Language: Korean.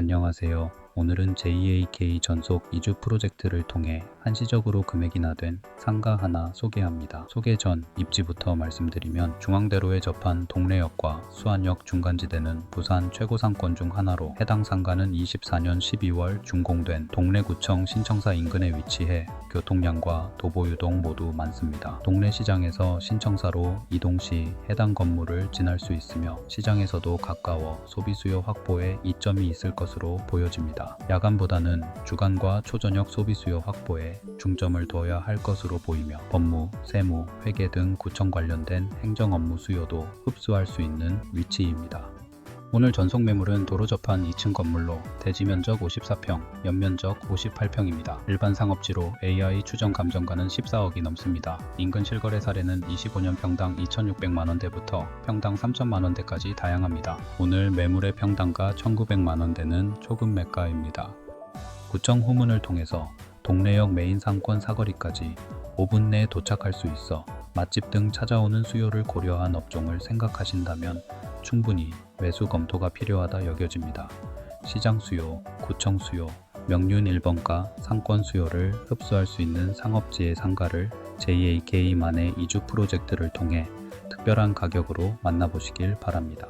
안녕하세요. 오늘은 JAK 전속 이주 프로젝트를 통해 한시적으로 금액이 나 된 상가 하나 소개합니다. 소개 전 입지부터 말씀드리면 중앙대로에 접한 동래역과 수안역 중간지대는 부산 최고 상권 중 하나로 해당 상가는 24년 12월 준공된 동래구청 신청사 인근에 위치해 교통량과 도보 유동 모두 많습니다. 동래시장에서 신청사로 이동 시 해당 건물을 지날 수 있으며 시장에서도 가까워 소비 수요 확보에 이점이 있을 것으로 보여집니다. 야간보다는 주간과 초저녁 소비 수요 확보에 중점을 둬야 할 것으로 보이며 법무, 세무, 회계 등 구청 관련된 행정 업무 수요도 흡수할 수 있는 위치입니다. 오늘 전속 매물은 도로 접한 2층 건물로 대지 면적 54평, 연면적 58평입니다. 일반 상업지로 AI 추정 감정가는 14억이 넘습니다. 인근 실거래 사례는 25년 평당 2,600만 원대부터 평당 3천만 원대까지 다양합니다. 오늘 매물의 평당가 1,900만 원대는 초급 매가입니다. 구청 후문을 통해서 동래역 메인 상권 사거리까지 5분 내에 도착할 수 있어 맛집 등 찾아오는 수요를 고려한 업종을 생각하신다면 충분히 매수 검토가 필요하다 여겨집니다. 시장 수요, 구청 수요, 명륜 1번가 상권 수요를 흡수할 수 있는 상업지의 상가를 JAK만의 이주 프로젝트를 통해 특별한 가격으로 만나보시길 바랍니다.